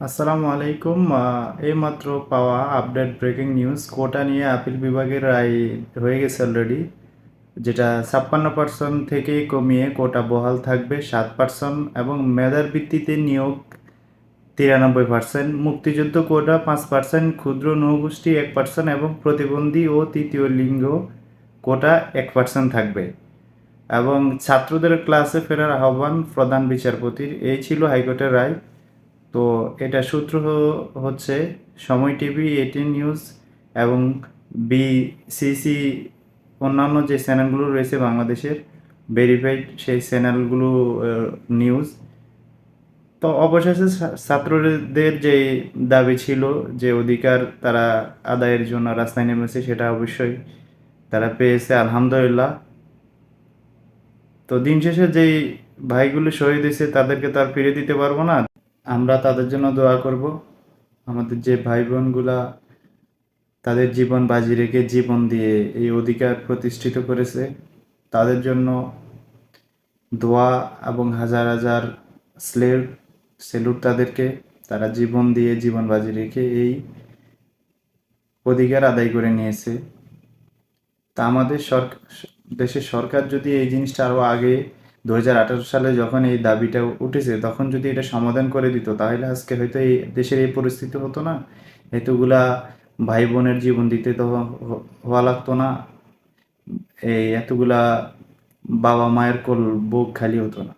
আসসালামু আলাইকুম এইমাত্র পাওয়া আপডেট ব্রেকিং নিউজ কোটা নিয়ে আপিল বিভাগের রায় হয়ে গেছে অলরেডি যেটা ছাপ্পান্ন পার্সেন্ট থেকে কমিয়ে কোটা বহাল থাকবে সাত পার্সেন্ট এবং মেধার ভিত্তিতে নিয়োগ তিরানব্বই পার্সেন্ট মুক্তিযুদ্ধ কোটা পাঁচ পার্সেন্ট ক্ষুদ্র নৌগোষ্ঠী এক পার্সেন্ট এবং প্রতিবন্ধী ও তৃতীয় লিঙ্গ কোটা এক পার্সেন্ট থাকবে। এবং ছাত্রদের ক্লাসে ফেরার আহ্বান প্রধান বিচারপতির, এই ছিল হাইকোর্টের রায়। তো এটা সূত্র হচ্ছে সময় টিভি এইটিন নিউজ এবং বিসিসি অন্যান্য যে চ্যানেলগুলো রয়েছে বাংলাদেশের, ভেরিফাইড সেই চ্যানেলগুলো নিউজ। তো অবশেষে ছাত্রদের যে দাবি ছিল যে অধিকার তারা আদায়ের জন্য রাস্তায় নেমেছে, সেটা অবশ্যই তারা পেয়েছে, আলহামদুলিল্লাহ। তো দিন শেষে যেই ভাইগুলো শহীদ হয়েছে, তাদেরকে তো আর ফিরে দিতে পারব না। আমরা তাদের জন্য দোয়া করব। আমাদের যে ভাই বোনগুলা তাদের জীবন বাজি রেখে জীবন দিয়ে এই অধিকার প্রতিষ্ঠিত করেছে, তাদের জন্য দোয়া এবং হাজার হাজার স্লেভ, সেলুট তাদেরকে, তারা জীবন দিয়ে জীবন বাজি রেখে এই অধিকার আদায় করে নিয়েছে। তা আমাদের সরকার দেশের সরকার যদি এই জিনিসটা আরও আগে দু হাজার আঠারো সালে যখন এই দাবিটা উঠেছে, তখন যদি এটা সমাধান করে দিত, তাহলে আজকে হয়তো এই দেশের এই পরিস্থিতি হতো না। এতগুলা ভাই বোনের জীবন দিতে তো হওয়া লাগতো না। এই এতগুলা বাবা মায়ের কোল, বুক খালি হতো না।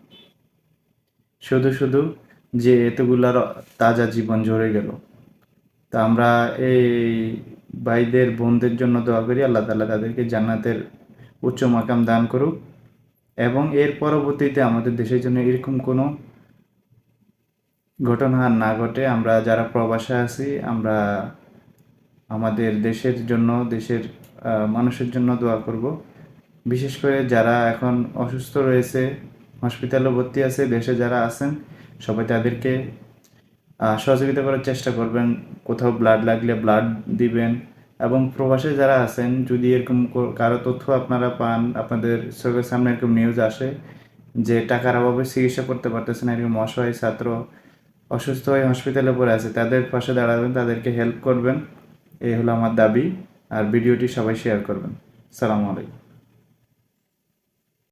শুধু শুধু যে এতগুলার তাজা জীবন ঝরে গেল। তা আমরা এই ভাইদের, বোনদের জন্য দোয়া করি, আল্লাহ তাআলা তাদেরকে জান্নাতের উচ্চ মাকাম দান করুক। এবং এর পরবর্তীতে আমাদের দেশের জন্য এরকম কোনো ঘটনা না ঘটে। আমরা যারা প্রবাসে আছি, আমরা আমাদের দেশের জন্য, দেশের মানুষের জন্য দোয়া করব। বিশেষ করে যারা এখন অসুস্থ রয়েছে হসপিটালে ভর্তি আছে, দেশে যারা আছেন, সবাই তাদেরকে সহযোগিতা করার চেষ্টা করবেন। কোথাও ব্লাড লাগলে ব্লাড দিবেন। এবং প্রবাসে যারা আছেন, যদি এরকম কারও তথ্য আপনারা পান, আপনাদের চোখের সামনে এরকম নিউজ আসে যে টাকার অভাবে চিকিৎসা করতে পারতেছে না, এরকম অসহায় ছাত্র, অসুস্থ হয়ে হসপিটালে পড়ে আছে, তাদের পাশে দাঁড়াবেন, তাদেরকে হেল্প করবেন। এই হলো আমার দাবি, আর ভিডিওটি সবাই শেয়ার করবেন। সালামু আলাইকুম।